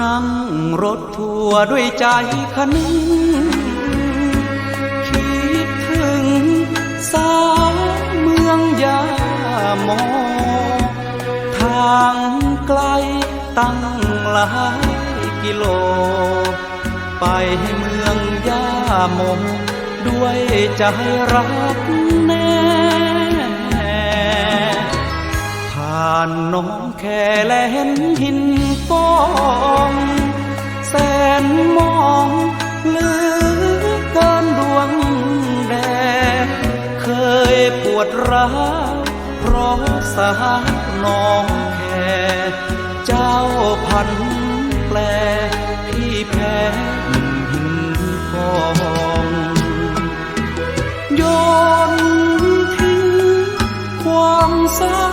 นั่งรถทัวร์ด้วยใจคะนึงคิดถึงสาวเมืองยาโมทางไกลตั้งหลายกิโล ไปเมืองยาโมด้วยใจรักแน่ผ่านน้องแค่แลเห็นหินฟอ ดร้าวเพราะสาน้องแค่เจ้าพันแปลพี่แพ้หินฟองโยนทิ้งความเศร้า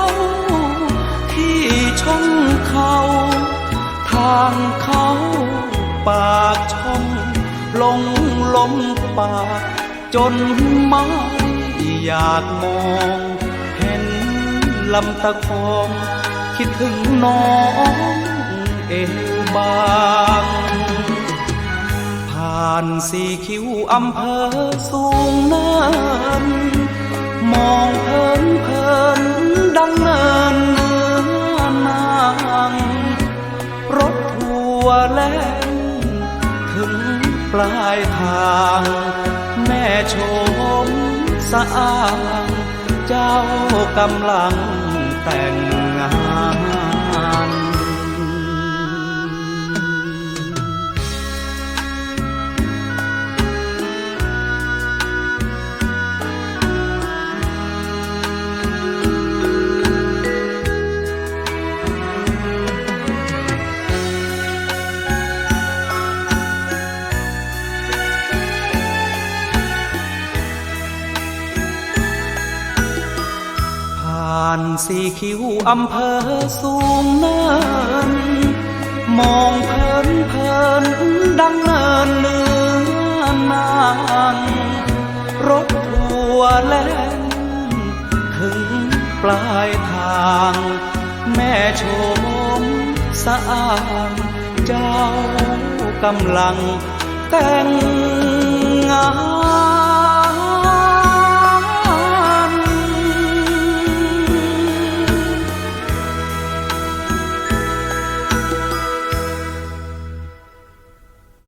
ที่ช่องเขา ทางเขาปากช่องลงล้มปากจนไม่ อยากมองเห็นลำตะคองคิดถึงน้องเอวบางผ่านสี่คิวอำเภอสูงเนินมองเพลินเพลินดังเนินเนื้อนางรถทัวร์แล่นถึงปลายทาง สะอางเจ้ากำลังแต่ง สี่คิ้วอำเภอสูงเนิน มองเพลินเพลินดังเนินเนื้อนางรถทัวร์แล่นถึงปลายทาง แม่ชมสะอางเจ้ากำลังแต่งงาน